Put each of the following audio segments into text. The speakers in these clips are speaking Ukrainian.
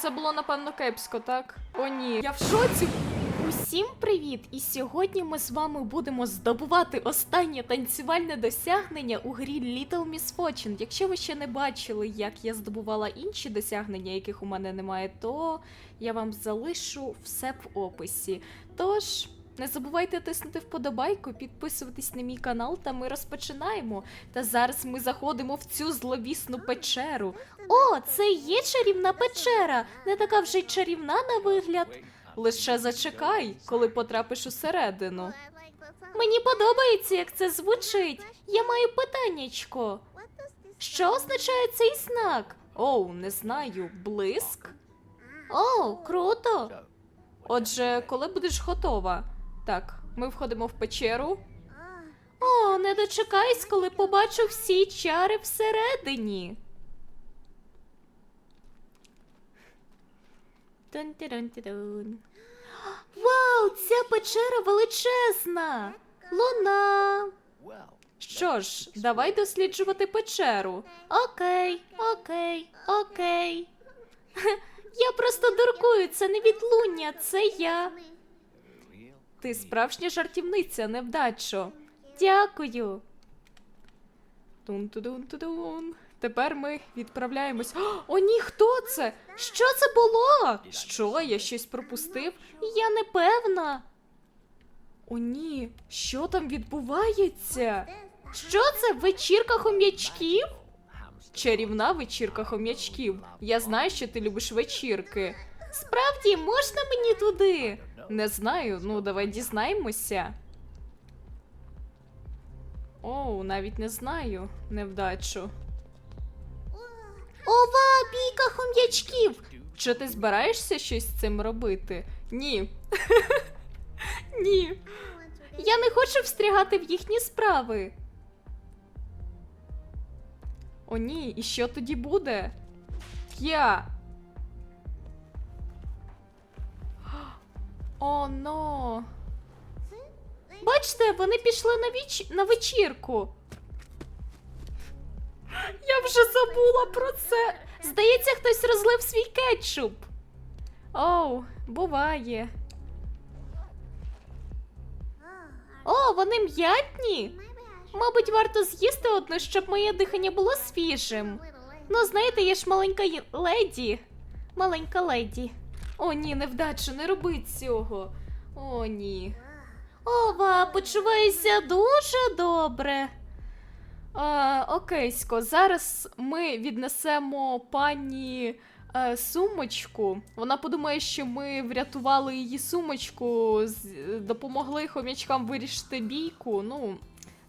це було напевно кепсько, так? О, ні. Я в шоці. Усім привіт! І сьогодні ми з вами будемо здобувати останнє танцювальне досягнення у грі Little Miss Fortune. Якщо ви ще не бачили, як я здобувала інші досягнення, яких у мене немає, то я вам залишу все в описі. Тож. Не забувайте тиснути вподобайку, підписуватись на мій канал, та ми розпочинаємо. Та зараз ми заходимо в цю зловісну печеру. О, це є чарівна печера. Не така вже й чарівна на вигляд. Лише зачекай, коли потрапиш усередину. Мені подобається, як це звучить. Я маю питаннячко. Що означає цей знак? Оу, не знаю, блиск. О, круто. Отже, коли будеш готова? Так, ми входимо в печеру. О, не дочекайся, коли побачу всі чари всередині. Вау, ця печера величезна! Луна. Що ж, давай досліджувати печеру. Окей, окей, окей. Я просто дуркую, це не відлуння, це я. Ти справжня жартівниця, невдачо. Дякую. Тун-тудун-тудун. Тепер ми відправляємось. О, ні, хто це? Що це було? Що, я щось пропустив? Я не певна. О, ні, що там відбувається? Що це? Вечірка хом'ячків? Чарівна вечірка хом'ячків. Я знаю, що ти любиш вечірки. Справді, можна мені туди? Не знаю, ну давай дізнаємося. Оу, навіть не знаю. Невдачу. Ова, бійка хом'ячків! Чи ти збираєшся щось з цим робити? Ні. Ні. Я не хочу встрягати в їхні справи. О, ні, і що тоді буде? Я. О, но. Бачите, вони пішли на, віч... на вечірку. Я вже забула про це. Здається, хтось розлив свій кетчуп. Оу, буває. О, вони м'ятні. Мабуть, варто з'їсти одну, щоб моє дихання було свіжим. Ну, знаєте, я ж маленька леді. Маленька леді. О, ні, невдача, не роби цього. О, ні. Ова, почуваюся дуже добре. А, окейсько, зараз ми віднесемо пані е, сумочку. Вона подумає, що ми врятували її сумочку, допомогли хомячкам вирішити бійку. Ну,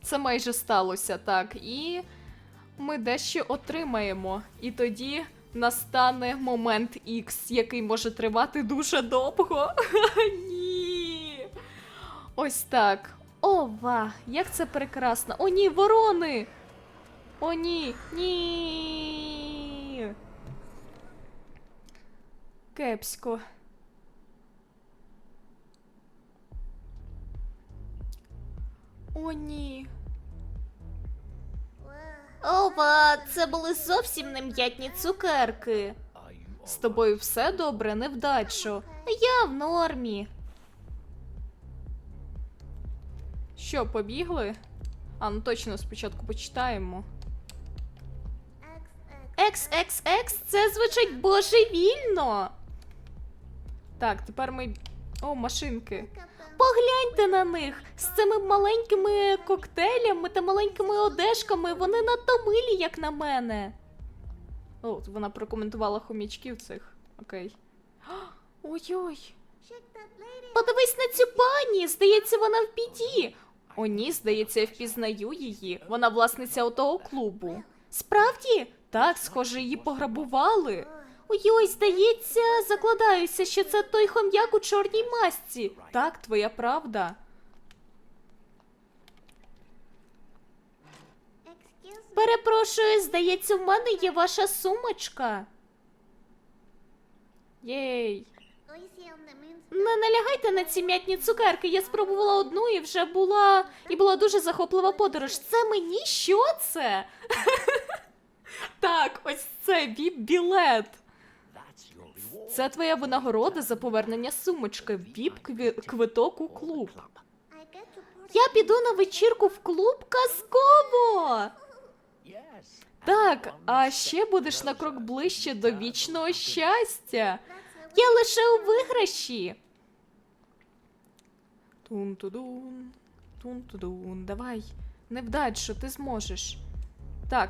це майже сталося, так. І ми дещо отримаємо. І тоді настане момент X, який може тривати дуже довго. Ні. Ось так. Ова, як це прекрасно. О, ні, ворони! О, ні, ні. Кепсько. О, ні. Ова, це були зовсім не м'ятні цукерки. З тобою все добре, невдачо. Я в нормі. Що, побігли? А, ну точно спочатку почитаємо. XXX, це звучить божевільно. Так, тепер ми. О, машинки. Погляньте на них з цими маленькими коктейлями та маленькими одежками. Вони надто милі, як на мене. О, вона прокоментувала хомячків цих. Окей. Ой-ой. Подивись на цю пані. Здається, вона в біді. О, ні, здається, я впізнаю її. Вона власниця отого клубу. Справді? Так, схоже, її пограбували. Ой-ой, здається, закладаюся, що це той хом'як у чорній масці. Так, твоя правда. Перепрошую, здається, в мене є ваша сумочка. Єй. Не налягайте на ці м'ятні цукерки. Я спробувала одну і вже була. І була дуже захоплива подорож. Це мені що це? Так, ось це віп-білет. Це твоя винагорода за повернення сумочки. Віп квиток у клуб. Я піду на вечірку в клуб казково. Так, а ще будеш на крок ближче до вічного щастя. Я лише у виграші. Тун-тудун, тун-тудун. Давай, невдачу, ти зможеш. Так.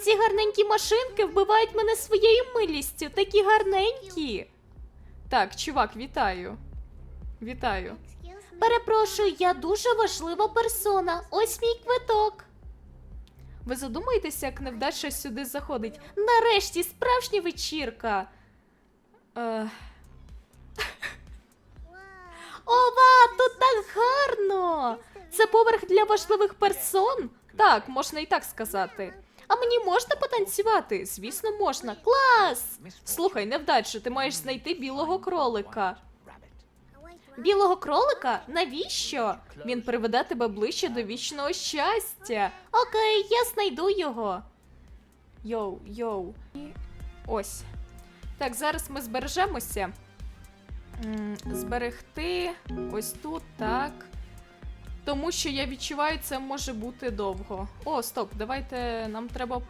Ці гарненькі машинки вбивають мене своєю милістю, такі гарненькі. Так, чувак, вітаю. Вітаю. Перепрошую, я дуже важлива персона. Ось мій квиток. Ви задумаєтеся, як невдача сюди заходить? Нарешті справжня вечірка. Е... Ова, тут так гарно! Це поверх для важливих персон? Так, можна і так сказати. А мені можна потанцювати? Звісно, можна. Клас! Слухай, невдача, ти маєш знайти білого кролика. Білого кролика? Навіщо? Він приведе тебе ближче до вічного щастя. Окей, я знайду його. Йоу, йоу. Ось. Так, зараз ми збережемося. Зберегти ось тут, так. Тому що я відчуваю, це може бути довго. О, стоп, давайте нам треба.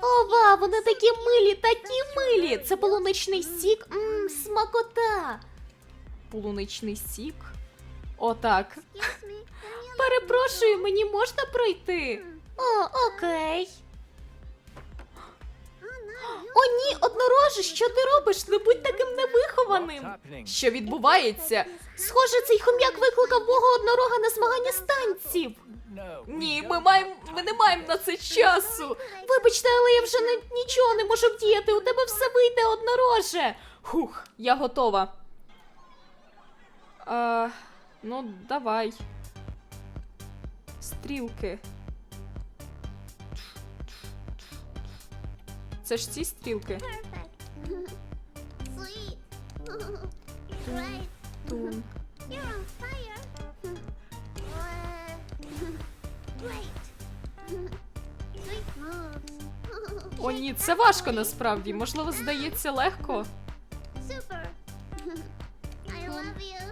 Ова, вони такі милі, такі милі! Це полуничний сік. Мм, смакота. Полуничний сік. Отак. Перепрошую, мені можна пройти? О, окей. О, ні, однороже, що ти робиш? Не будь таким невихованим. Що відбувається? Схоже, цей хом'як викликав мого однорога на змагання з танців. Ні, ми маємо. Ми не маємо на це часу. Вибачте, але я вже не, нічого не можу вдіяти. У тебе все вийде однороже. Хух, я готова. А, ну, давай. Стрілки. Це ж ці стрілки. Perfect. Тун. You're on fire. Great. Sweet moves. О, ні, це важко насправді. Можливо, здається легко. Super. I love you.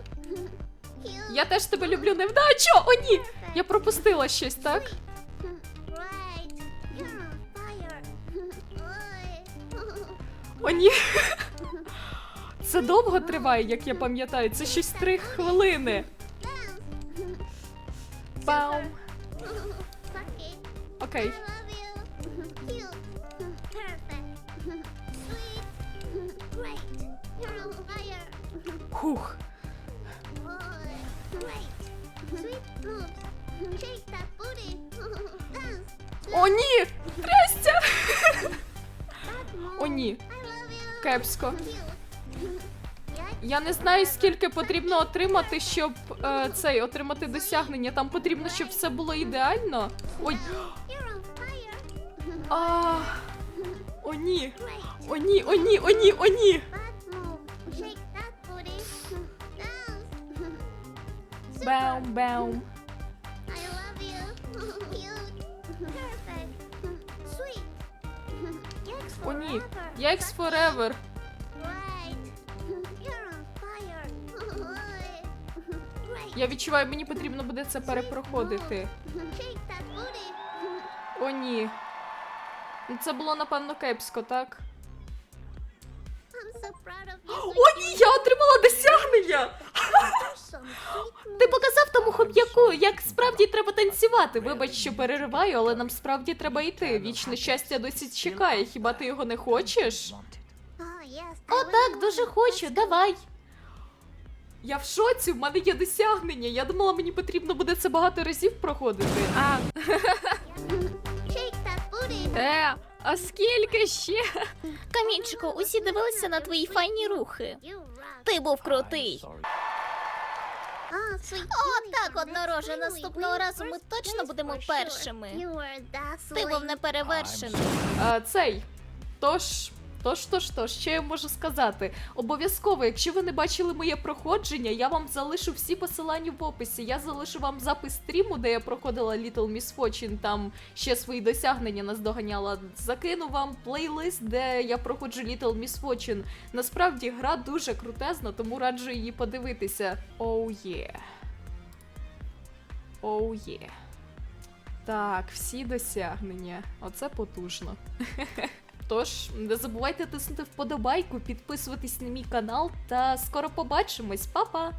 You. Я теж тебе люблю, невдачу! О, ні! Я пропустила щось, так? Great. You're on fire. Ой. О, ні. Це довго триває, як я пам'ятаю. Це щось три хвилини. Баум. Окей. Хух. О, ні! Трястя! О, ні. Кепсько. Я не знаю, скільки потрібно отримати, щоб е, цей отримати досягнення. Там потрібно, щоб все було ідеально. Ой. А, о, ні. О, ні, о, ні, о, ні, о, ні. Booty. Баум, О, ні. Я екс forever. Я відчуваю, мені потрібно буде це перепроходити. О, ні. Ну, Це було, напевно, кепсько, так? О, ні, я отримала досягнення! Ти показав тому хом'яку, як справді треба танцювати. Вибач, що перериваю, але нам справді треба йти. Вічне щастя досі чекає. Хіба ти його не хочеш? О, так, дуже хочу, давай. Я в шоці, в мене є досягнення. Я думала, мені потрібно буде це багато разів проходити. А, booty. е, а скільки ще? Камінчику, усі дивилися на твої файні рухи. Ти був крутий. О, так, однороже, наступного разу ми точно будемо першими. Ти був неперевершений. А, цей. Тож, Тож, тож, тож, що я можу сказати? Обов'язково, якщо ви не бачили моє проходження, я вам залишу всі посилання в описі. Я залишу вам запис стріму, де я проходила Little Miss Fortune, там ще свої досягнення наздоганяла. Закину вам плейлист, де я проходжу Little Miss Fortune. Насправді гра дуже крутезна, тому раджу її подивитися. Оу є. Оу є. Так, всі досягнення. Оце потужно. Тож, не забувайте тиснути вподобайку, підписуватись на мій канал та скоро побачимось, Па-па!